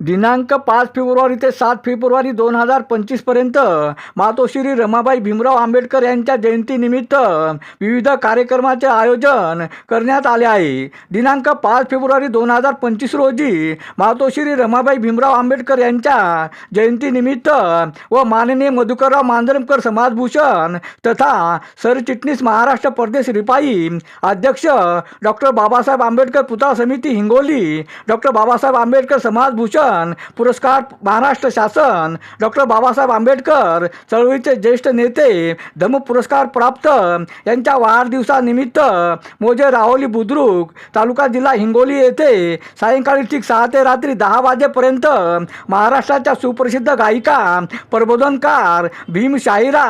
दिनांक पाच फेब्रुवारी ते सात फेब्रुवारी दोन हजार पंचवीसपर्यंत मातोश्री रमाबाई भीमराव आंबेडकर यांच्या जयंतीनिमित्त विविध कार्यक्रमाचे आयोजन करण्यात आले आहे. दिनांक पाच फेब्रुवारी दोन हजार पंचवीस रोजी मातोश्री रमाबाई भीमराव आंबेडकर यांच्या जयंतीनिमित्त व माननीय मधुकरराव मांजरमकर समाजभूषण तथा सरचिटणीस महाराष्ट्र प्रदेश रिपाई अध्यक्ष डॉक्टर बाबासाहेब आंबेडकर पुतळा समिती हिंगोली डॉक्टर बाबासाहेब आंबेडकर समाजभूषण पुरस्कार महाराष्ट्र शासन डॉक्टर बाबासाहेब आंबेडकर चळवळीचे ज्येष्ठ नेते धम्म पुरस्कार प्राप्त यांच्या वाढदिवसानिमित्त मोजे राहोली बुद्रुक तालुका जिल्हा हिंगोली येथे सायंकाळी ठीक सहा ते रात्री दहा वाजेपर्यंत महाराष्ट्राच्या सुप्रसिद्ध गायिका प्रबोधनकार भीम शाहिरा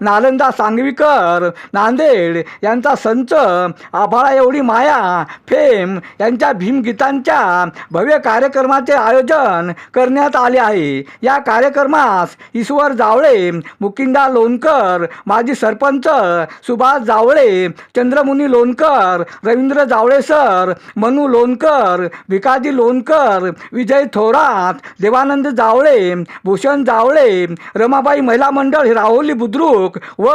नालंदा सांगवीकर नांदेड यांचा संच आभाळा एवढी माया फेम यांच्या भीमगीतांच्या भव्य कार्यक्रमाचे आयोजन आयोजन करण्यात आले आहे. या कार्यक्रमास ईश्वर जावळे मुकिंदा लोणकर माजी सरपंच सुभाष जावळे चंद्रमुनी लोणकर रवींद्र जावळे सर मनू लोणकर भिकाजी लोणकर विजय थोरात देवानंद जावळे भूषण जावळे रमाबाई महिला मंडळ राहोली बुद्रुक व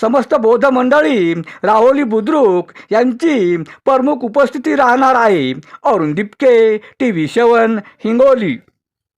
समस्त बौद्ध मंडळी राहोली बुद्रुक यांची प्रमुख उपस्थिती राहणार आहे. Arun Dipke T V seven Hingoli.